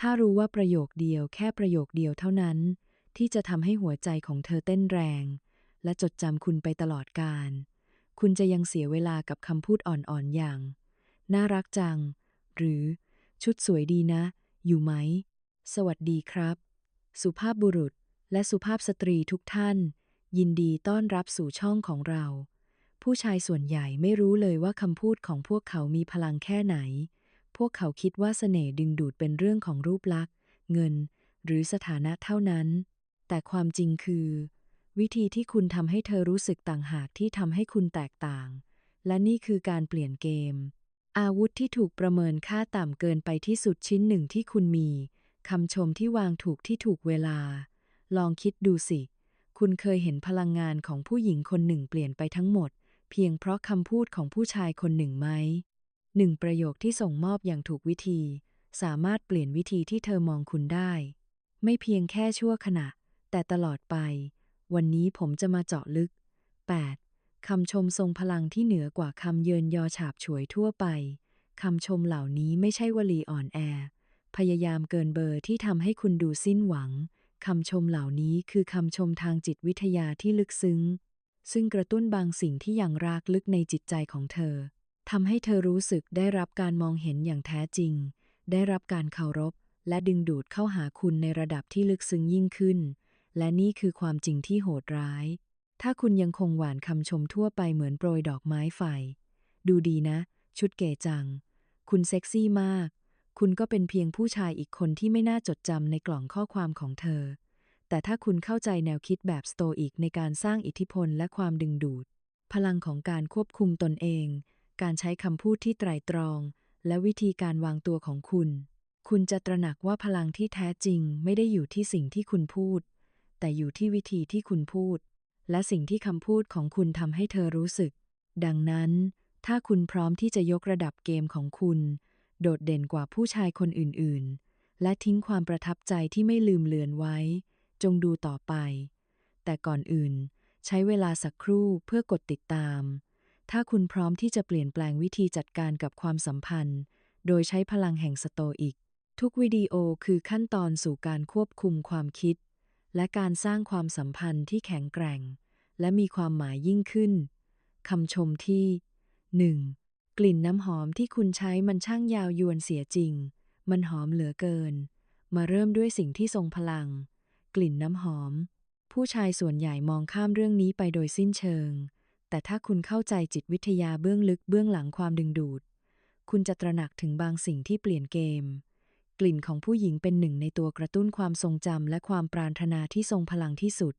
ถ้ารู้ว่าประโยคเดียวแค่ประโยคเดียวเท่านั้น ที่จะทำให้หัวใจของเธอเต้นแรง และจดจำคุณไปตลอดกาลคุณจะยังเสียเวลากับคำพูดอ่อนๆอย่าง น่ารักจัง หรือชุดสวยดีนะ อยู่ไหม สวัสดีครับ สุภาพบุรุษและสุภาพสตรีทุกท่าน ยินดีต้อนรับสู่ช่องของเรา ผู้ชายส่วนใหญ่ไม่รู้เลยว่าคำพูดของพวกเขามีพลังแค่ไหน พวกเขาคิดว่าเสน่ห์ดึงดูดเป็นเรื่องของรูปลักษณ์ เงิน หรือสถานะเท่านั้น แต่ความจริงคือ วิธีที่คุณทำให้เธอรู้สึกต่างหากที่ทำให้คุณแตกต่าง และนี่คือการเปลี่ยนเกม อาวุธที่ถูกประเมินค่าต่ำเกินไปที่สุดชิ้นหนึ่งที่คุณมีคำชมที่วางถูกที่ถูกเวลา ลองคิดดูสิ คุณเคยเห็นพลังงานของผู้หญิงคนหนึ่งเปลี่ยนไปทั้งหมด เพียงเพราะคำพูดของผู้ชายคนหนึ่งไหม หนึ่งประโยคที่ส่งมอบอย่างถูกวิธี สามารถเปลี่ยนวิธีที่เธอมองคุณได้ ไม่เพียงแค่ชั่วขณะ แต่ตลอดไป วันนี้ผมจะมาเจาะลึก 8. คำชมทรงพลังที่เหนือกว่าคำเยินยอฉาบฉวยทั่วไป คำชมเหล่านี้ไม่ใช่วลีอ่อนแอ พยายามเกินเบอร์ที่ทำให้คุณดูสิ้นหวัง คำชมเหล่านี้คือคำชมทางจิตวิทยาที่ลึกซึ้ง ซึ่งกระตุ้นบางสิ่งที่ยังรากลึกในจิตใจของเธอ ทำให้เธอรู้สึกได้รับการมองเห็นอย่างแท้จริง ได้รับการเคารพ และดึงดูดเข้าหาคุณในระดับที่ลึกซึ้งยิ่งขึ้น และนี่คือความจริงที่โหดร้าย ถ้าคุณยังคงหวานคำชมทั่วไปเหมือนโปรยดอกไม้ไฟ ดูดีนะ ชุดเก๋จัง คุณเซ็กซี่มาก คุณก็เป็นเพียงผู้ชายอีกคนที่ไม่น่าจดจำในกล่องข้อความของเธอ แต่ถ้าคุณเข้าใจแนวคิดแบบสโตอิกในการสร้างอิทธิพลและความดึงดูด พลังของการควบคุมตนเอง การใช้คำพูดที่ไตร่ตรอง และวิธีการวางตัวของคุณ คุณจะตระหนักว่าพลังที่แท้จริงไม่ได้อยู่ที่สิ่งที่คุณพูด แต่อยู่ที่วิธีที่คุณพูด และสิ่งที่คำพูดของคุณทำให้เธอรู้สึก ดังนั้น ถ้าคุณพร้อมที่จะยกระดับเกมของคุณ โดดเด่นกว่าผู้ชายคนอื่นๆ และทิ้งความประทับใจที่ไม่ลืมเลือนไว้ จงดูต่อไป แต่ก่อนอื่น ใช้เวลาสักครู่เพื่อกดติดตาม ถ้าคุณพร้อมที่จะเปลี่ยนแปลงวิธีจัดการกับความสัมพันธ์ โดยใช้พลังแห่งสโตอิก ทุกวิดีโอคือขั้นตอนสู่การควบคุมความคิด และการสร้างความสัมพันธ์ที่แข็งแกร่ง และมีความหมายยิ่งขึ้นคำชมที่ 1. กลิ่นน้ำหอมที่คุณใช้มันช่างยาวยวนเสียจริง มันหอมเหลือเกิน มาเริ่มด้วยสิ่งที่ทรงพลัง กลิ่นน้ำหอม ผู้ชายส่วนใหญ่มองข้ามเรื่องนี้ไปโดยสิ้นเชิง แต่ถ้าคุณเข้าใจจิตวิทยาเบื้องลึกเบื้องหลังความดึงดูด คุณจะตระหนักถึงบางสิ่งที่เปลี่ยนเกม กลิ่นของผู้หญิงเป็นหนึ่งในตัวกระตุ้นความทรงจำและความปรารถนาที่ทรงพลังที่สุด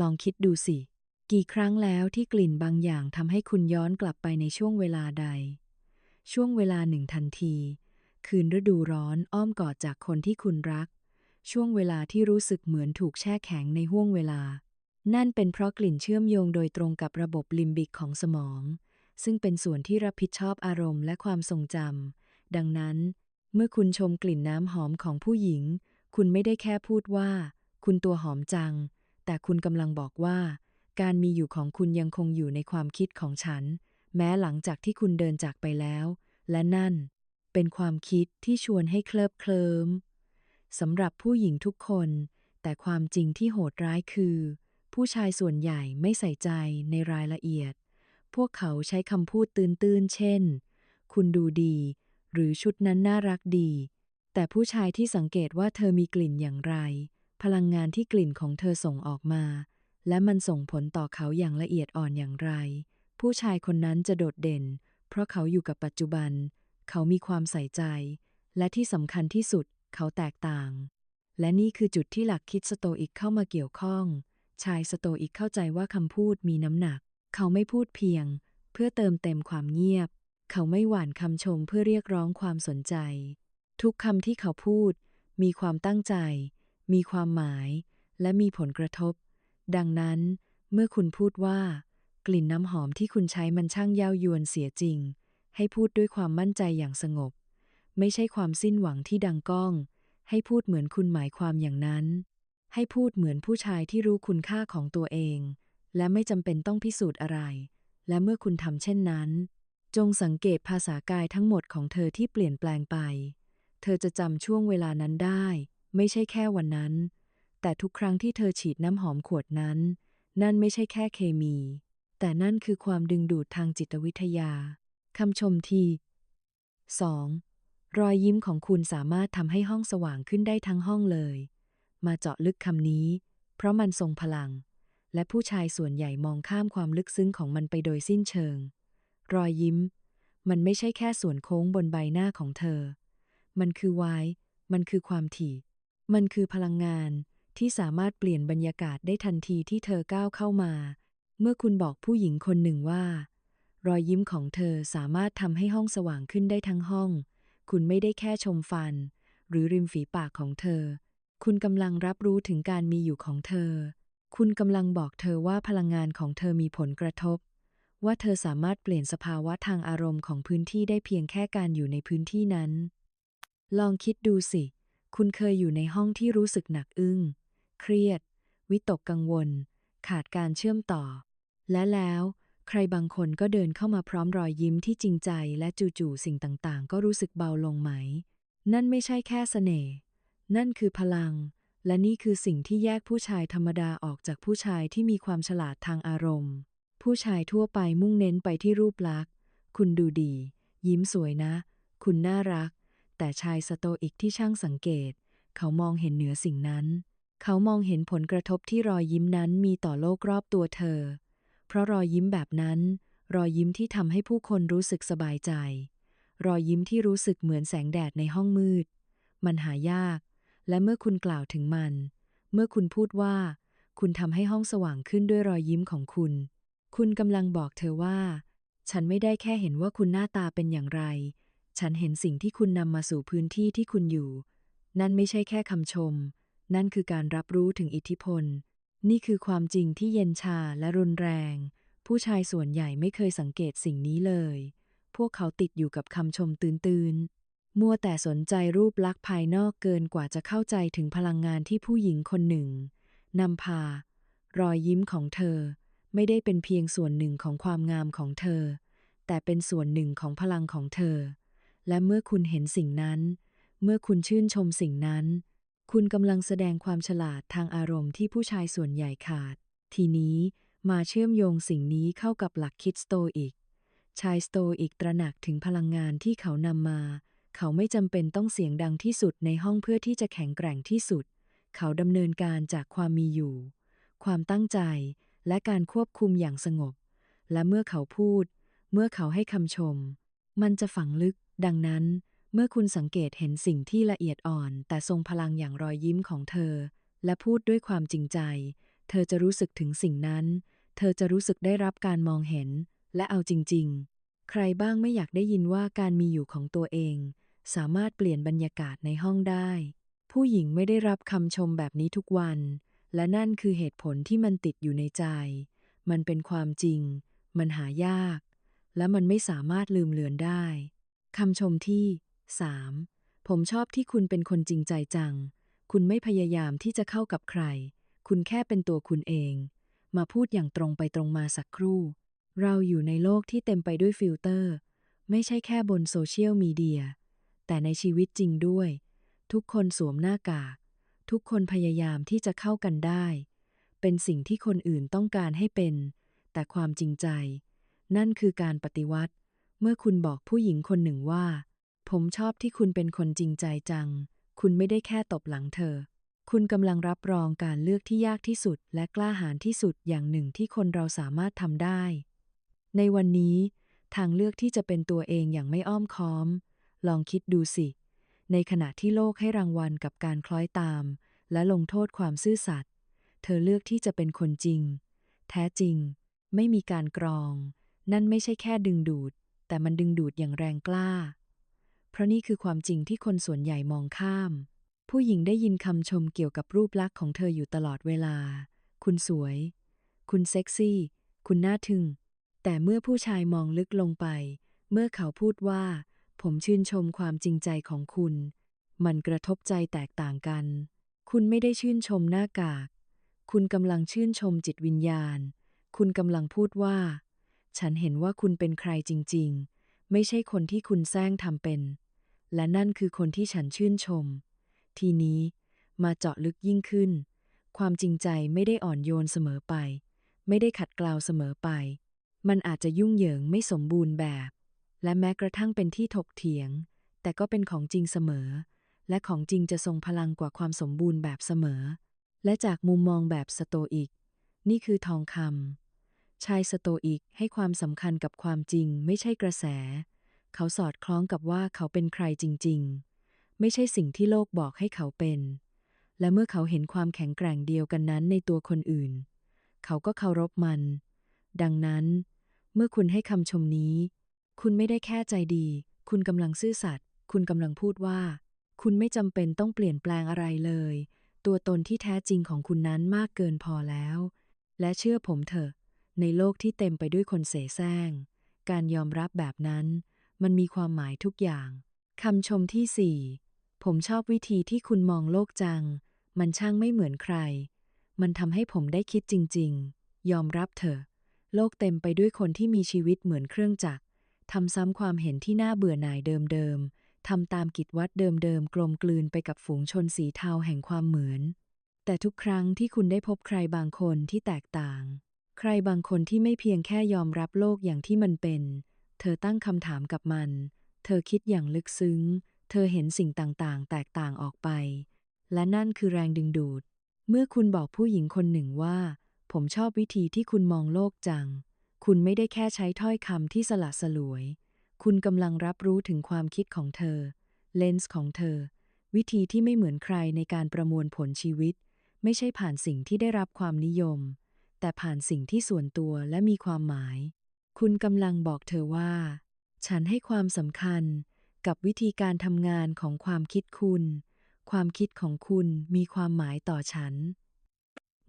ลองคิดดูสิ กี่ครั้งแล้วที่กลิ่นบางอย่างทำให้คุณย้อนกลับไปในช่วงเวลาใด ช่วงเวลาหนึ่งทันที คืนฤดูร้อนอ้อมกอดจากคนที่คุณรัก ช่วงเวลาที่รู้สึกเหมือนถูกแช่แข็งในห้วงเวลา นั่นเป็นเพราะกลิ่นเชื่อมโยงโดยตรงกับระบบลิมบิกของสมอง ซึ่งเป็นส่วนที่รับผิดชอบอารมณ์และความทรงจำ ดังนั้น เมื่อคุณชมกลิ่นน้ำหอมของผู้หญิง คุณไม่ได้แค่พูดว่า คุณตัวหอมจัง แต่คุณกำลังบอกว่า การมีอยู่ของคุณยังคงอยู่ในความคิดของฉัน แม้หลังจากที่คุณเดินจากไปแล้ว และนั่น เป็นความคิดที่ชวนให้เคลิบเคลิ้มสำหรับผู้หญิงทุกคน แต่ความจริงที่โหดร้ายคือ ผู้ชายส่วนใหญ่ไม่ใส่ใจในรายละเอียด พวกเขาใช้คำพูดตื้นๆ เช่น คุณดูดี หรือชุดนั้นน่ารักดี แต่ผู้ชายที่สังเกตว่าเธอมีกลิ่นอย่างไร พลังงานที่กลิ่นของเธอส่งออกมา และมันส่งผลต่อเขาอย่างละเอียดอ่อนอย่างไร ผู้ชายคนนั้นจะโดดเด่น เพราะเขาอยู่กับปัจจุบัน เขามีความใส่ใจ และที่สำคัญที่สุด เขาแตกต่าง และนี่คือจุดที่หลักคิดสโตอิกเข้ามาเกี่ยวข้อง ชายสโตอิกเข้าใจว่าคำพูดมีน้ำหนัก เขาไม่พูดเพียง เพื่อเติมเต็มความเงียบ เขาไม่หว่านคำชมเพื่อเรียกร้องความสนใจ ทุกคำที่เขาพูด มีความตั้งใจ มีความหมาย และมีผลกระทบ ดังนั้น เมื่อคุณพูดว่า กลิ่นน้ำหอมที่คุณใช้มันช่างเย้ายวนเสียจริง ให้พูดด้วยความมั่นใจอย่างสงบ ไม่ใช่ความสิ้นหวังที่ดังก้อง ให้พูดเหมือนคุณหมายความอย่างนั้น ให้พูดเหมือนผู้ชายที่รู้คุณค่าของตัวเอง และไม่จำเป็นต้องพิสูจน์อะไร และเมื่อคุณทำเช่นนั้น จงสังเกตภาษากายทั้งหมดของเธอที่เปลี่ยนแปลงไป เธอจะจำช่วงเวลานั้นได้ ไม่ใช่แค่วันนั้น แต่ทุกครั้งที่เธอฉีดน้ำหอมขวดนั้น นั่นไม่ใช่แค่เคมี แต่นั่นคือความดึงดูดทางจิตวิทยาคำชมที่ 2. รอยยิ้มของคุณสามารถทำให้ห้องสว่างขึ้นได้ทั้งห้องเลย มาเจาะลึกคำนี้ เพราะมันทรงพลัง และผู้ชายส่วนใหญ่มองข้ามความลึกซึ้งของมันไปโดยสิ้นเชิง รอยยิ้ม มันไม่ใช่แค่ส่วนโค้งบนใบหน้าของเธอ มันคือไว้มันคือความถี่ มันคือพลังงานที่สามารถเปลี่ยนบรรยากาศได้ทันทีที่เธอก้าวเข้ามา เมื่อคุณบอกผู้หญิงคนหนึ่งว่า รอยยิ้มของเธอสามารถทำให้ห้องสว่างขึ้นได้ทั้งห้อง คุณไม่ได้แค่ชมฟัน หรือริมฝีปากของเธอ คุณกำลังรับรู้ถึงการมีอยู่ของเธอ คุณกำลังบอกเธอว่าพลังงานของเธอมีผลกระทบ ว่าเธอสามารถเปลี่ยนสภาวะทางอารมณ์ของพื้นที่ได้เพียงแค่การอยู่ในพื้นที่นั้น ลองคิดดูสิ คุณเคยอยู่ในห้องที่รู้สึกหนักอึ้ง เครียด วิตกกังวล ขาดการเชื่อมต่อ และแล้วใครบางคนก็เดินเข้ามาพร้อมรอยยิ้มที่จริงใจและจู่ๆสิ่งต่างๆ ก็รู้สึกเบาลงไหม นั่นไม่ใช่แค่เสน่ห์ นั่นคือพลัง และนี่คือสิ่งที่แยกผู้ชายธรรมดาออกจากผู้ชายที่มีความฉลาดทางอารมณ์ ผู้ชายทั่วไปมุ่งเน้นไปที่รูปลักษณ์ คุณดูดี ยิ้มสวยนะ คุณน่ารัก แต่ชายสโตอิกที่ช่างสังเกต เขามองเห็นเหนือสิ่งนั้น เขามองเห็นผลกระทบที่รอยยิ้มนั้นมีต่อโลกรอบตัวเธอ เพราะรอยยิ้มแบบนั้น รอยยิ้มที่ทำให้ผู้คนรู้สึกสบายใจ รอยยิ้มที่รู้สึกเหมือนแสงแดดในห้องมืด มันหายาก และเมื่อคุณกล่าวถึงมัน เมื่อคุณพูดว่า คุณทำให้ห้องสว่างขึ้นด้วยรอยยิ้มของคุณ คุณกำลังบอกเธอว่า ฉันไม่ได้แค่เห็นว่าคุณหน้าตาเป็นอย่างไร ฉันเห็นสิ่งที่คุณนำมาสู่พื้นที่ที่คุณอยู่ นั่นไม่ใช่แค่คำชม นั่นคือการรับรู้ถึงอิทธิพล นี่คือความจริงที่เย็นชาและรุนแรง ผู้ชายส่วนใหญ่ไม่เคยสังเกตสิ่งนี้เลย พวกเขาติดอยู่กับคำชมตื่นๆ มัวแต่สนใจรูปลักษณ์ภายนอกเกินกว่าจะเข้าใจถึงพลังงานที่ผู้หญิงคนหนึ่งนำพา รอยยิ้มของเธอ ไม่ได้เป็นเพียงส่วนหนึ่งของความงามของเธอ แต่เป็นส่วนหนึ่งของพลังของเธอ และเมื่อคุณเห็นสิ่งนั้น เมื่อคุณชื่นชมสิ่งนั้น คุณกำลังแสดงความฉลาดทางอารมณ์ที่ผู้ชายส่วนใหญ่ขาด ทีนี้มาเชื่อมโยงสิ่งนี้เข้ากับหลักคิดสโตอิกชายสโตอิกตระหนักถึงพลังงานที่เขานำมา เขาไม่จำเป็นต้องเสียงดังที่สุดในห้องเพื่อที่จะแข็งแกร่งที่สุด เขาดำเนินการจากความมีอยู่ ความตั้งใจ และการควบคุมอย่างสงบ และเมื่อเขาพูด เมื่อเขาให้คำชม มันจะฝังลึก ดังนั้น เมื่อคุณสังเกตเห็นสิ่งที่ละเอียดอ่อน แต่ทรงพลังอย่างรอยยิ้มของเธอ และพูดด้วยความจริงใจ เธอจะรู้สึกถึงสิ่งนั้น เธอจะรู้สึกได้รับการมองเห็น และเอาจริง ๆใครบ้างไม่อยากได้ยินว่าการมีอยู่ของตัวเอง สามารถเปลี่ยนบรรยากาศในห้องได้ ผู้หญิงไม่ได้รับคำชมแบบนี้ทุกวัน และนั่นคือเหตุผลที่มันติดอยู่ในใจ มันเป็นความจริง มันหายาก และมันไม่สามารถลืมเลือนได้คำชมที่ 3. ผมชอบที่คุณเป็นคนจริงใจจัง คุณไม่พยายามที่จะเข้ากับใคร คุณแค่เป็นตัวคุณเอง มาพูดอย่างตรงไปตรงมาสักครู่ เราอยู่ในโลกที่เต็มไปด้วยฟิลเตอร์ ไม่ใช่แค่บนโซเชียลมีเดีย แต่ในชีวิตจริงด้วย ทุกคนสวมหน้ากาก ทุกคนพยายามที่จะเข้ากันได้ เป็นสิ่งที่คนอื่นต้องการให้เป็น แต่ความจริงใจ นั่นคือการปฏิวัติ เมื่อคุณบอกผู้หญิงคนหนึ่งว่า ผมชอบที่คุณเป็นคนจริงใจจัง คุณไม่ได้แค่ตบหลังเธอ คุณกำลังรับรองการเลือกที่ยากที่สุด และกล้าหาญที่สุดอย่างหนึ่งที่คนเราสามารถทำได้ ในวันนี้ ทางเลือกที่จะเป็นตัวเองอย่างไม่อ้อมค้อม ลองคิดดูสิ ในขณะที่โลกให้รางวัลกับการคล้อยตาม และลงโทษความซื่อสัตย์ เธอเลือกที่จะเป็นคนจริง แท้จริง ไม่มีการกรอง นั่นไม่ใช่แค่ดึงดูด แต่มันดึงดูดอย่างแรงกล้า เพราะนี่คือความจริงที่คนส่วนใหญ่มองข้าม ผู้หญิงได้ยินคำชมเกี่ยวกับรูปลักษณ์ของเธออยู่ตลอดเวลา คุณสวย คุณเซ็กซี่ คุณน่าทึ่ง แต่เมื่อผู้ชายมองลึกลงไป เมื่อเขาพูดว่า ผมชื่นชมความจริงใจของคุณ มันกระทบใจแตกต่างกัน คุณไม่ได้ชื่นชมหน้ากาก คุณกำลังชื่นชมจิตวิญญาณ คุณกำลังพูดว่า ฉันเห็นว่าคุณเป็นใครจริง ๆ ไม่ใช่คนที่คุณแซงทำเป็น และนั่นคือคนที่ฉันชื่นชม ทีนี้มาเจาะลึกยิ่งขึ้น ความจริงใจไม่ได้อ่อนโยนเสมอไป ไม่ได้ขัดเกลาเสมอไป มันอาจจะยุ่งเหยิงไม่สมบูรณ์แบบ และแม้กระทั่งเป็นที่ถกเถียง แต่ก็เป็นของจริงเสมอ และของจริงจะทรงพลังกว่าความสมบูรณ์แบบเสมอ และจากมุมมองแบบสโตอิก นี่คือทองคำชายสโตอิกให้ความสำคัญกับความจริงไม่ใช่กระแส เขาสอดคล้องกับว่าเขาเป็นใครจริง ๆ ไม่ใช่สิ่งที่โลกบอกให้เขาเป็น และเมื่อเขาเห็นความแข็งแกร่งเดียวกันนั้นในตัวคนอื่น เขาก็เคารพมัน ดังนั้น เมื่อคุณให้คำชมนี้ คุณไม่ได้แค่ใจดี คุณกำลังซื่อสัตย์ คุณกำลังพูดว่า คุณไม่จำเป็นต้องเปลี่ยนแปลงอะไรเลย ตัวตนที่แท้จริงของคุณนั้นมากเกินพอแล้ว และเชื่อผมเถอะ ในโลกที่เต็มไปด้วยคนเสแสร้ง การยอมรับแบบนั้น มันมีความหมายทุกอย่าง คำชมที่สี่ผมชอบวิธีที่คุณมองโลกจัง มันช่างไม่เหมือนใคร มันทำให้ผมได้คิดจริง ๆ ยอมรับเถอะ โลกเต็มไปด้วยคนที่มีชีวิตเหมือนเครื่องจักร ทำซ้ำความเห็นที่น่าเบื่อหน่ายเดิมๆทำตามกิจวัตรเดิมๆกลมกลืนไปกับฝูงชนสีเทาแห่งความเหมือน แต่ทุกครั้งที่คุณได้พบใครบางคนที่แตกต่าง ใครบางคนที่ไม่เพียงแค่ยอมรับโลกอย่างที่มันเป็น เธอตั้งคำถามกับมัน เธอคิดอย่างลึกซึ้ง เธอเห็นสิ่งต่างๆ แตกต่างออกไป และนั่นคือแรงดึงดูด เมื่อคุณบอกผู้หญิงคนหนึ่งว่า ผมชอบวิธีที่คุณมองโลกจัง คุณไม่ได้แค่ใช้ถ้อยคำที่สละสลวย คุณกำลังรับรู้ถึงความคิดของเธอ เลนส์ของเธอ วิธีที่ไม่เหมือนใครในการประมวลผลชีวิต ไม่ใช่ผ่านสิ่งที่ได้รับความนิยม แต่ผ่านสิ่งที่ส่วนตัวและมีความหมาย คุณกำลังบอกเธอว่า ฉันให้ความสำคัญกับวิธีการทำงานของความคิดคุณ ความคิดของคุณมีความหมายต่อฉัน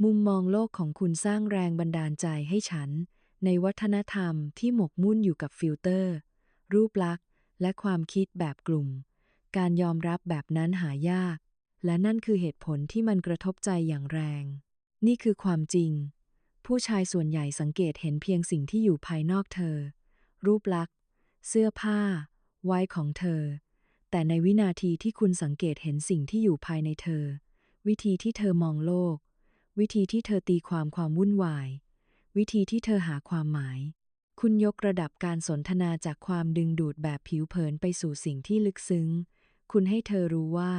มุมมองโลกของคุณสร้างแรงบันดาลใจให้ฉัน ในวัฒนธรรมที่หมกมุ่นอยู่กับฟิลเตอร์ รูปลักษณ์ และความคิดแบบกลุ่ม การยอมรับแบบนั้นหายาก และนั่นคือเหตุผลที่มันกระทบใจอย่างแรง นี่คือความจริง ผู้ชายส่วนใหญ่สังเกตเห็นเพียงสิ่งที่อยู่ภายนอกเธอ รูปลักษณ์ เสื้อผ้าวัยของเธอ แต่ในวินาทีที่คุณสังเกตเห็นสิ่งที่อยู่ภายในเธอ วิธีที่เธอมองโลก วิธีที่เธอตีความความวุ่นวาย วิธีที่เธอหาความหมาย คุณยกระดับการสนทนาจากความดึงดูดแบบผิวเผินไปสู่สิ่งที่ลึกซึ้ง คุณให้เธอรู้ว่า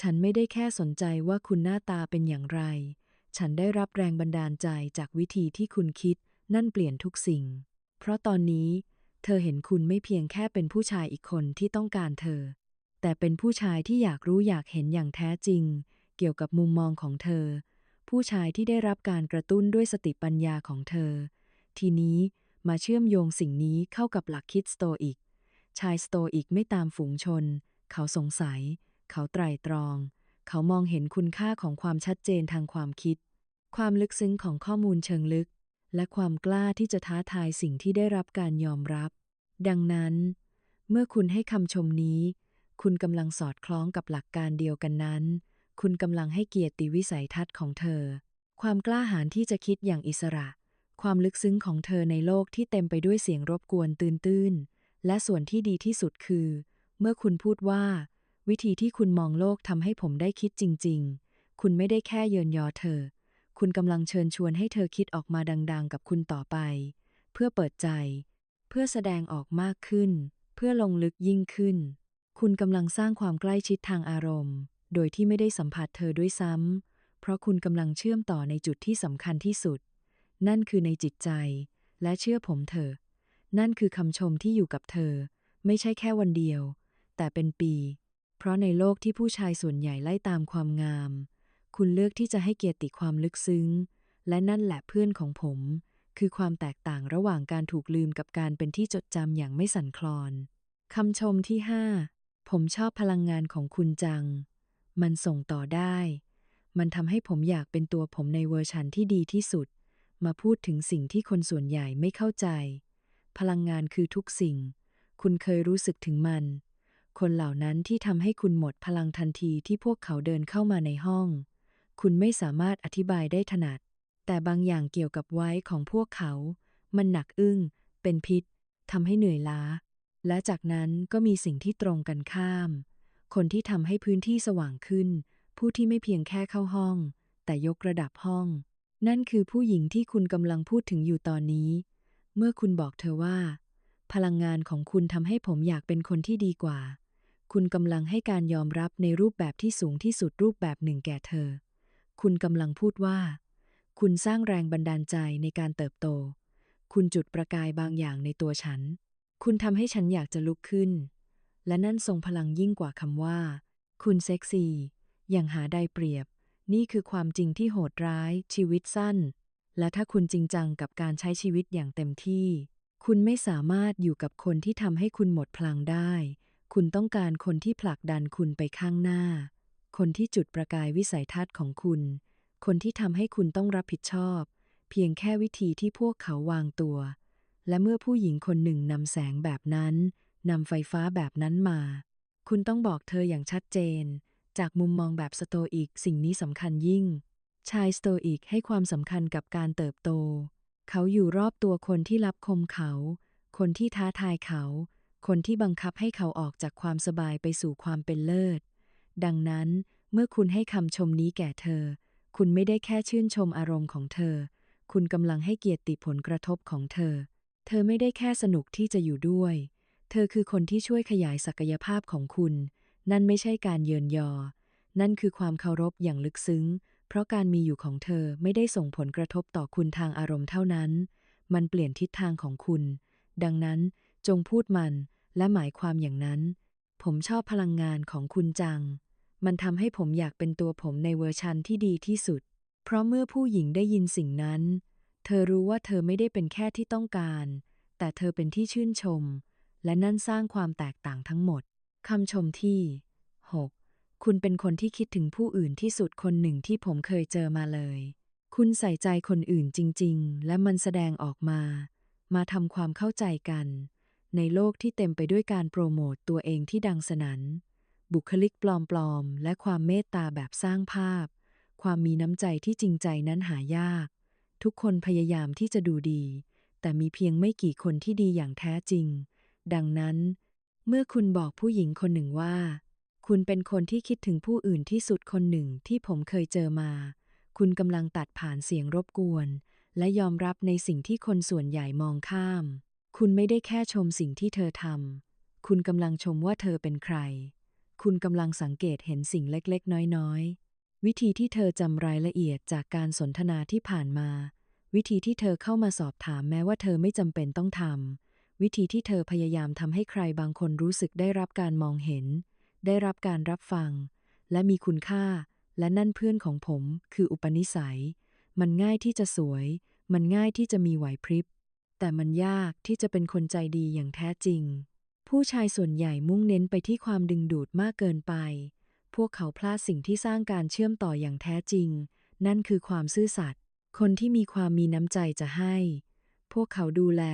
ฉันไม่ได้แค่สนใจว่าคุณหน้าตาเป็นอย่างไร ฉันได้รับแรงบันดาลใจจากวิธีที่คุณคิด นั่นเปลี่ยนทุกสิ่ง เพราะตอนนี้ เธอเห็นคุณไม่เพียงแค่เป็นผู้ชายอีกคนที่ต้องการเธอ แต่เป็นผู้ชายที่อยากรู้อยากเห็นอย่างแท้จริง เกี่ยวกับมุมมองของเธอ ผู้ชายที่ได้รับการกระตุ้นด้วยสติปัญญาของเธอ ทีนี้มาเชื่อมโยงสิ่งนี้เข้ากับหลักคิดสโตอิก ชายสโตอิกไม่ตามฝูงชน เขาสงสัย เขาไตร่ตรอง เขามองเห็นคุณค่าของความชัดเจนทางความคิด ความลึกซึ้งของข้อมูลเชิงลึก และความกล้าที่จะท้าทายสิ่งที่ได้รับการยอมรับ ดังนั้น เมื่อคุณให้คำชมนี้ คุณกำลังสอดคล้องกับหลักการเดียวกันนั้น คุณกำลังให้เกียรติวิสัยทัศน์ของเธอ ความกล้าหาญที่จะคิดอย่างอิสระ ความลึกซึ้งของเธอในโลกที่เต็มไปด้วยเสียงรบกวนตื่นตื้นและส่วนที่ดีที่สุดคือ เมื่อคุณพูดว่า วิธีที่คุณมองโลกทำให้ผมได้คิดจริง ๆ คุณไม่ได้แค่เยินยอเธอ คุณกำลังเชิญชวนให้เธอคิดออกมาดัง ๆ กับคุณต่อไป เพื่อเปิดใจ เพื่อแสดงออกมากขึ้น เพื่อลงลึกยิ่งขึ้น คุณกำลังสร้างความใกล้ชิดทางอารมณ์ โดยที่ไม่ได้สัมผัสเธอด้วยซ้ำ เพราะคุณกำลังเชื่อมต่อในจุดที่สำคัญที่สุด นั่นคือในจิตใจ และเชื่อผมเถอะ นั่นคือคำชมที่อยู่กับเธอ ไม่ใช่แค่วันเดียว แต่เป็นปี เพราะในโลกที่ผู้ชายส่วนใหญ่ไล่ตามความงาม คุณเลือกที่จะให้เกียรติความลึกซึ้ง และนั่นแหละเพื่อนของผม คือความแตกต่างระหว่างการถูกลืมกับการเป็นที่จดจำอย่างไม่สั่นคลอนคำชมที่ 5 ผมชอบพลังงานของคุณจัง มันส่งต่อได้ มันทำให้ผมอยากเป็นตัวผมในเวอร์ชันที่ดีที่สุด มาพูดถึงสิ่งที่คนส่วนใหญ่ไม่เข้าใจ พลังงานคือทุกสิ่ง คุณเคยรู้สึกถึงมัน คนเหล่านั้นที่ทำให้คุณหมดพลังทันทีที่พวกเขาเดินเข้ามาในห้อง คุณไม่สามารถอธิบายได้ถนัด แต่บางอย่างเกี่ยวกับไว้ของพวกเขา มันหนักอึ้ง เป็นพิษทำให้เหนื่อยล้า และจากนั้นก็มีสิ่งที่ตรงกันข้าม คนที่ทำให้พื้นที่สว่างขึ้น ผู้ที่ไม่เพียงแค่เข้าห้อง แต่ยกระดับห้อง นั่นคือผู้หญิงที่คุณกำลังพูดถึงอยู่ตอนนี้ เมื่อคุณบอกเธอว่า พลังงานของคุณทำให้ผมอยากเป็นคนที่ดีกว่า คุณกำลังให้การยอมรับในรูปแบบที่สูงที่สุดรูปแบบหนึ่งแก่เธอ คุณกำลังพูดว่า คุณสร้างแรงบันดาลใจในการเติบโต คุณจุดประกายบางอย่างในตัวฉัน คุณทำให้ฉันอยากจะลุกขึ้น และนั่นทรงพลังยิ่งกว่าคำว่า คุณเซ็กซี่ อย่างหาได้เปรียบ นี่คือความจริงที่โหดร้าย ชีวิตสั้น และถ้าคุณจริงจังกับการใช้ชีวิตอย่างเต็มที่ คุณไม่สามารถอยู่กับคนที่ทำให้คุณหมดพลังได้ คุณต้องการคนที่ผลักดันคุณไปข้างหน้า คนที่จุดประกายวิสัยทัศน์ของคุณ คนที่ทำให้คุณต้องรับผิดชอบ เพียงแค่วิธีที่พวกเขาวางตัว และเมื่อผู้หญิงคนหนึ่งนำแสงแบบนั้น นำไฟฟ้าแบบนั้นมา คุณต้องบอกเธออย่างชัดเจน จากมุมมองแบบสโตอิกสิ่งนี้สำคัญยิ่ง ชายสโตอิกให้ความสำคัญกับการเติบโต เขาอยู่รอบตัวคนที่รับคมเขา คนที่ท้าทายเขา คนที่บังคับให้เขาออกจากความสบายไปสู่ความเป็นเลิศ ดังนั้นเมื่อคุณให้คำชมนี้แก่เธอ คุณไม่ได้แค่ชื่นชมอารมณ์ของเธอ คุณกำลังให้เกียรติผลกระทบของเธอ เธอไม่ได้แค่สนุกที่จะอยู่ด้วย เธอคือคนที่ช่วยขยายศักยภาพของคุณ นั่นไม่ใช่การเยินยอ นั่นคือความเคารพอย่างลึกซึ้ง เพราะการมีอยู่ของเธอไม่ได้ส่งผลกระทบต่อคุณทางอารมณ์เท่านั้น มันเปลี่ยนทิศทางของคุณ ดังนั้นจงพูดมันและหมายความอย่างนั้น ผมชอบพลังงานของคุณจัง มันทำให้ผมอยากเป็นตัวผมในเวอร์ชันที่ดีที่สุด เพราะเมื่อผู้หญิงได้ยินสิ่งนั้น เธอรู้ว่าเธอไม่ได้เป็นแค่ที่ต้องการ แต่เธอเป็นที่ชื่นชม และนั่นสร้างความแตกต่างทั้งหมดคำชมที่ 6. คุณเป็นคนที่คิดถึงผู้อื่นที่สุดคนหนึ่งที่ผมเคยเจอมาเลย คุณใส่ใจคนอื่นจริง ๆ และมันแสดงออกมา มาทำความเข้าใจกัน ในโลกที่เต็มไปด้วยการโปรโมตตัวเองที่ดังสนัน บุคลิกปลอมๆ และความเมตตาแบบสร้างภาพ ความมีน้ำใจที่จริงใจนั้นหายาก ทุกคนพยายามที่จะดูดี แต่มีเพียงไม่กี่คนที่ดีอย่างแท้จริง ดังนั้น เมื่อคุณบอกผู้หญิงคนหนึ่งว่า คุณเป็นคนที่คิดถึงผู้อื่นที่สุดคนหนึ่งที่ผมเคยเจอมา คุณกำลังตัดผ่านเสียงรบกวน และยอมรับในสิ่งที่คนส่วนใหญ่มองข้าม คุณไม่ได้แค่ชมสิ่งที่เธอทำคุณกำลังชมว่าเธอเป็นใคร คุณกำลังสังเกตเห็นสิ่งเล็กๆ น้อยๆ วิธีที่เธอจำรายละเอียดจากการสนทนาที่ผ่านมา วิธีที่เธอเข้ามาสอบถามแม้ว่าเธอไม่จำเป็นต้องทำ วิธีที่เธอพยายามทำให้ใครบางคนรู้สึกได้รับการมองเห็น ได้รับการรับฟัง และมีคุณค่า และนั่นเพื่อนของผมคืออุปนิสัย มันง่ายที่จะสวย มันง่ายที่จะมีไหวพริบ แต่มันยากที่จะเป็นคนใจดีอย่างแท้จริง ผู้ชายส่วนใหญ่มุ่งเน้นไปที่ความดึงดูดมากเกินไป พวกเขาพลาดสิ่งที่สร้างการเชื่อมต่ออย่างแท้จริง นั่นคือความซื่อสัตย์ คนที่มีความมีน้ำใจจะให้ พวกเขาดูแล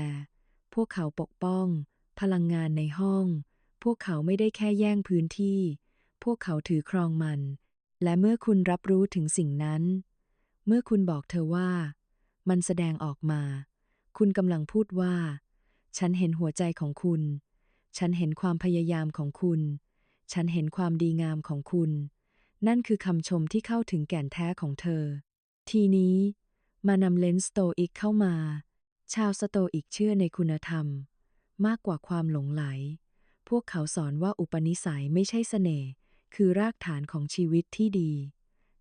พวกเขาปกป้อง พลังงานในห้อง พวกเขาไม่ได้แค่แย่งพื้นที่ พวกเขาถือครองมัน และเมื่อคุณรับรู้ถึงสิ่งนั้น เมื่อคุณบอกเธอว่า มันแสดงออกมา คุณกำลังพูดว่า ฉันเห็นหัวใจของคุณ ฉันเห็นความพยายามของคุณ ฉันเห็นความดีงามของคุณ นั่นคือคำชมที่เข้าถึงแก่นแท้ของเธอ ทีนี้มานำเลนส์โตอิกเข้ามา ชาวสโตอิกเชื่อในคุณธรรม มากกว่าความหลงไหล พวกเขาสอนว่าอุปนิสัยไม่ใช่เสน่ห์คือรากฐานของชีวิตที่ดี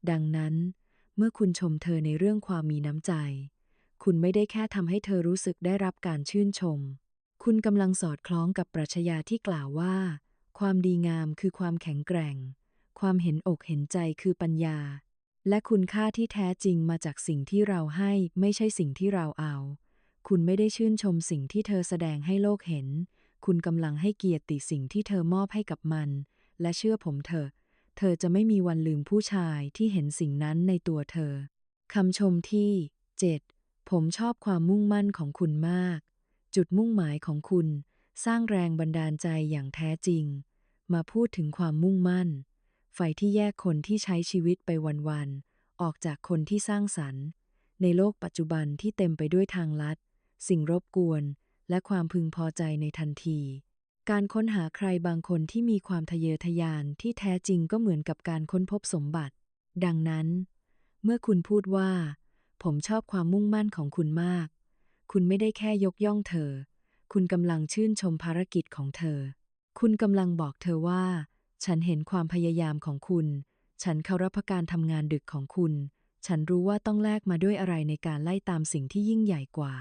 ดังนั้น เมื่อคุณชมเธอในเรื่องความมีน้ำใจ คุณไม่ได้แค่ทำให้เธอรู้สึกได้รับการชื่นชม คุณกำลังสอดคล้องกับปรัชญาที่กล่าวว่า ความดีงามคือความแข็งแกร่ง ความเห็นอกเห็นใจคือปัญญา และคุณค่าที่แท้จริงมาจากสิ่งที่เราให้ไม่ใช่สิ่งที่เราเอา คุณไม่ได้ชื่นชมสิ่งที่เธอแสดงให้โลกเห็น คุณกำลังให้เกียรติสิ่งที่เธอมอบให้กับมัน และเชื่อผมเถอะ เธอจะไม่มีวันลืมผู้ชายที่เห็นสิ่งนั้นในตัวเธอ คำชมที่ 7 ผมชอบความมุ่งมั่นของคุณมาก จุดมุ่งหมายของคุณ สร้างแรงบันดาลใจอย่างแท้จริง มาพูดถึงความมุ่งมั่น ไฟที่แยกคนที่ใช้ชีวิตไปวันๆ ออกจากคนที่สร้างสรรค์ ในโลกปัจจุบันที่เต็มไปด้วยทางลัด สิ่งรบกวน และความพึงพอใจในทันที การค้นหาใครบางคนที่มีความทะเยอทะยานที่แท้จริงก็เหมือนกับการค้นพบสมบัติ ดังนั้น เมื่อคุณพูดว่า ผมชอบความมุ่งมั่นของคุณมาก คุณไม่ได้แค่ยกย่องเธอ คุณกำลังชื่นชมภารกิจของเธอ คุณกำลังบอกเธอว่า ฉันเห็นความพยายามของคุณ ฉันเคารพการทำงานดึกของคุณฉันรู้ว่าต้องแลกมาด้วยอะไรในการไล่ตามสิ่งที่ยิ่งใหญ่กว่า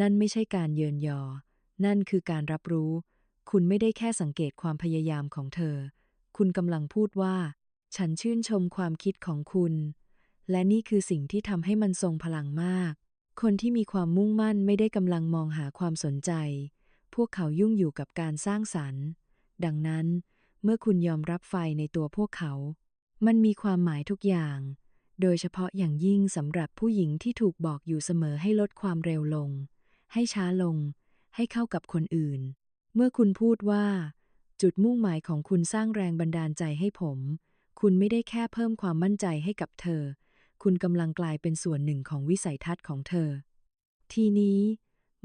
นั่นไม่ใช่การเยินยอ นั่นคือการรับรู้ คุณไม่ได้แค่สังเกตความพยายามของเธอ คุณกำลังพูดว่า ฉันชื่นชมความคิดของคุณ และนี่คือสิ่งที่ทำให้มันทรงพลังมาก คนที่มีความมุ่งมั่นไม่ได้กำลังมองหาความสนใจ พวกเขายุ่งอยู่กับการสร้างสรรค์ ดังนั้น เมื่อคุณยอมรับไฟในตัวพวกเขา มันมีความหมายทุกอย่างโดยเฉพาะอย่างยิ่งสำหรับผู้หญิงที่ถูกบอกอยู่เสมอให้ลดความเร็วลง ให้ช้าลง ให้เข้ากับคนอื่น เมื่อคุณพูดว่า จุดมุ่งหมายของคุณสร้างแรงบันดาลใจให้ผม คุณไม่ได้แค่เพิ่มความมั่นใจให้กับเธอ คุณกำลังกลายเป็นส่วนหนึ่งของวิสัยทัศน์ของเธอ ทีนี้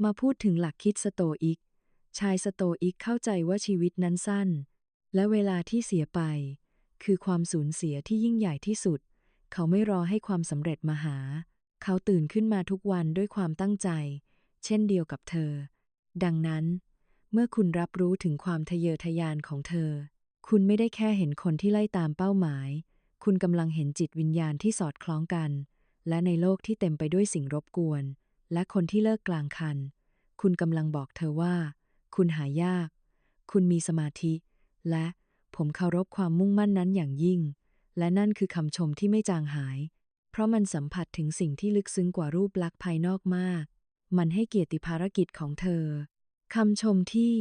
มาพูดถึงหลักคิดสโตอิก ชายสโตอิกเข้าใจว่าชีวิตนั้นสั้น และเวลาที่เสียไป คือความสูญเสียที่ยิ่งใหญ่ที่สุด เขาไม่รอให้ความสำเร็จมาหา เขาตื่นขึ้นมาทุกวันด้วยความตั้งใจ เช่นเดียวกับเธอ ดังนั้น เมื่อคุณรับรู้ถึงความทะเยอทะยานของเธอ คุณไม่ได้แค่เห็นคนที่ไล่ตามเป้าหมาย คุณกำลังเห็นจิตวิญญาณที่สอดคล้องกัน และในโลกที่เต็มไปด้วยสิ่งรบกวน และคนที่เลิกกลางคัน คุณกำลังบอกเธอว่า คุณหายาก คุณมีสมาธิ และผมเคารพความมุ่งมั่นนั้นอย่างยิ่ง และนั่นคือคำชมที่ไม่จางหาย เพราะมันสัมผัสถึงสิ่งที่ลึกซึ้งกว่ารูปลักษณ์ภายนอกมาก มันให้เกียรติภารกิจของเธอ คำชมที่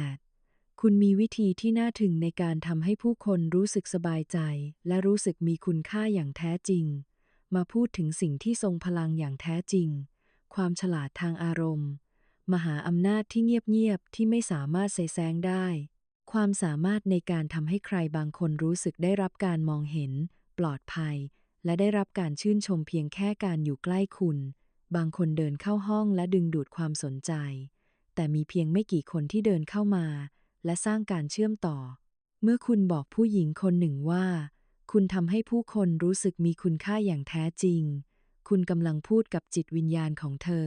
8 คุณมีวิธีที่น่าถึงในการทำให้ผู้คนรู้สึกสบายใจ และรู้สึกมีคุณค่าอย่างแท้จริง มาพูดถึงสิ่งที่ทรงพลังอย่างแท้จริง ความฉลาดทางอารมณ์ มหาอำนาจที่เงียบๆที่ไม่สามารถเสแสร้งได้ ความสามารถในการทำให้ใครบางคนรู้สึกได้รับการมองเห็น ปลอดภัย และได้รับการชื่นชมเพียงแค่การอยู่ใกล้คุณ บางคนเดินเข้าห้องและดึงดูดความสนใจ แต่มีเพียงไม่กี่คนที่เดินเข้ามา และสร้างการเชื่อมต่อ เมื่อคุณบอกผู้หญิงคนหนึ่งว่า คุณทำให้ผู้คนรู้สึกมีคุณค่าอย่างแท้จริง คุณกำลังพูดกับจิตวิญญาณของเธอ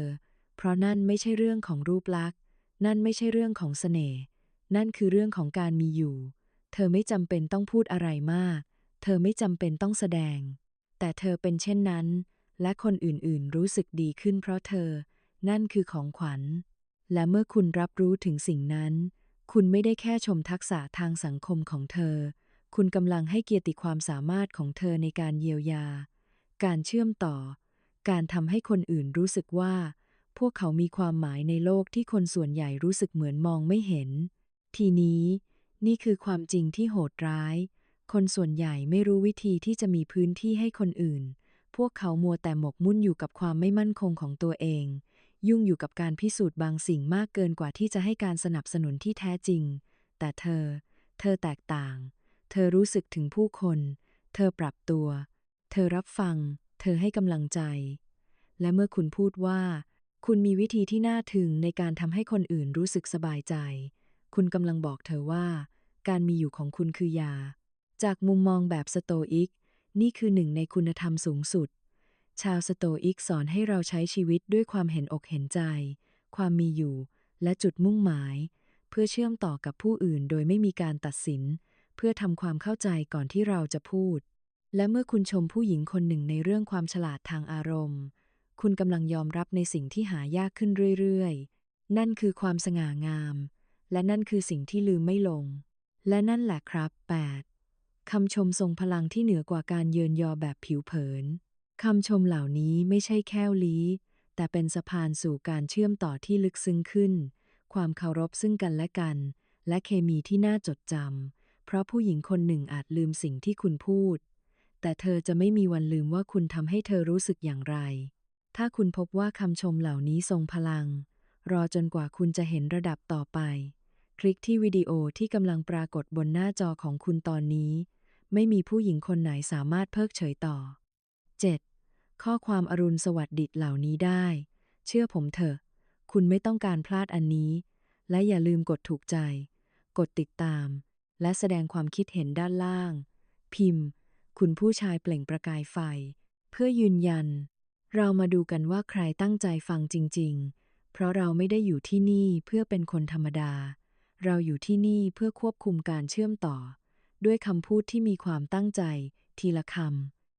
เพราะนั่นไม่ใช่เรื่องของรูปลักษณ์ นั่นไม่ใช่เรื่องของเสน่ห์นั่นคือเรื่องของการมีอยู่ เธอไม่จำเป็นต้องพูดอะไรมาก เธอไม่จำเป็นต้องแสดง แต่เธอเป็นเช่นนั้น และคนอื่นๆ รู้สึกดีขึ้นเพราะเธอ นั่นคือของขวัญ และเมื่อคุณรับรู้ถึงสิ่งนั้น คุณไม่ได้แค่ชมทักษะทางสังคมของเธอ คุณกำลังให้เกียรติความสามารถของเธอในการเยียวยา การเชื่อมต่อ การทำให้คนอื่นรู้สึกว่า พวกเขามีความหมายในโลกที่คนส่วนใหญ่รู้สึกเหมือนมองไม่เห็น ทีนี้ นี่คือความจริงที่โหดร้าย คนส่วนใหญ่ไม่รู้วิธีที่จะมีพื้นที่ให้คนอื่น พวกเขามัวแต่หมกมุ่นอยู่กับความไม่มั่นคงของตัวเอง ยุ่งอยู่กับการพิสูจน์บางสิ่งมากเกินกว่าที่จะให้การสนับสนุนที่แท้จริง แต่เธอ เธอแตกต่าง เธอรู้สึกถึงผู้คน เธอปรับตัว เธอรับฟัง เธอให้กำลังใจ และเมื่อคุณพูดว่า คุณมีวิธีที่น่าถึงในการทำให้คนอื่นรู้สึกสบายใจ คุณกำลังบอกเธอว่า การมีอยู่ของคุณคือยา จากมุมมองแบบสโตอิก นี่คือหนึ่งในคุณธรรมสูงสุด ชาวสโตอิกสอนให้เราใช้ชีวิตด้วยความเห็นอกเห็นใจ ความมีอยู่ และจุดมุ่งหมาย เพื่อเชื่อมต่อกับผู้อื่นโดยไม่มีการตัดสิน เพื่อทำความเข้าใจก่อนที่เราจะพูด และเมื่อคุณชมผู้หญิงคนหนึ่งในเรื่องความฉลาดทางอารมณ์ คุณกำลังยอมรับในสิ่งที่หายากขึ้นเรื่อยๆ นั่นคือความสง่างาม และนั่นคือสิ่งที่ลืมไม่ลง และนั่นแหละครับ 8. คำชมทรงพลังที่เหนือกว่าการเยินยอแบบผิวเผิน คำชมเหล่านี้ไม่ใช่แค่ลี้ แต่เป็นสะพานสู่การเชื่อมต่อที่ลึกซึ้งขึ้น ความเคารพซึ่งกันและกัน และเคมีที่น่าจดจำ เพราะผู้หญิงคนหนึ่งอาจลืมสิ่งที่คุณพูด แต่เธอจะไม่มีวันลืมว่าคุณทำให้เธอรู้สึกอย่างไร ถ้าคุณพบว่าคำชมเหล่านี้ทรงพลัง รอจนกว่าคุณจะเห็นระดับต่อไป คลิกที่วิดีโอที่กำลังปรากฏบนหน้าจอของคุณตอนนี้ ไม่มีผู้หญิงคนไหนสามารถเพิกเฉยต่อ 7. ข้อความอรุณสวัสดิตเหล่านี้ได้ เชื่อผมเถอะ คุณไม่ต้องการพลาดอันนี้ และอย่าลืมกดถูกใจ กดติดตาม และแสดงความคิดเห็นด้านล่าง พิมพ์ คุณผู้ชายเปล่งประกายไฟ เพื่อยืนยัน เรามาดูกันว่าใครตั้งใจฟังจริง ๆ เพราะเราไม่ได้อยู่ที่นี่เพื่อเป็นคนธรรมดา เราอยู่ที่นี่เพื่อควบคุมการเชื่อมต่อ ด้วยคำพูดที่มีความตั้งใจ ทีละคำ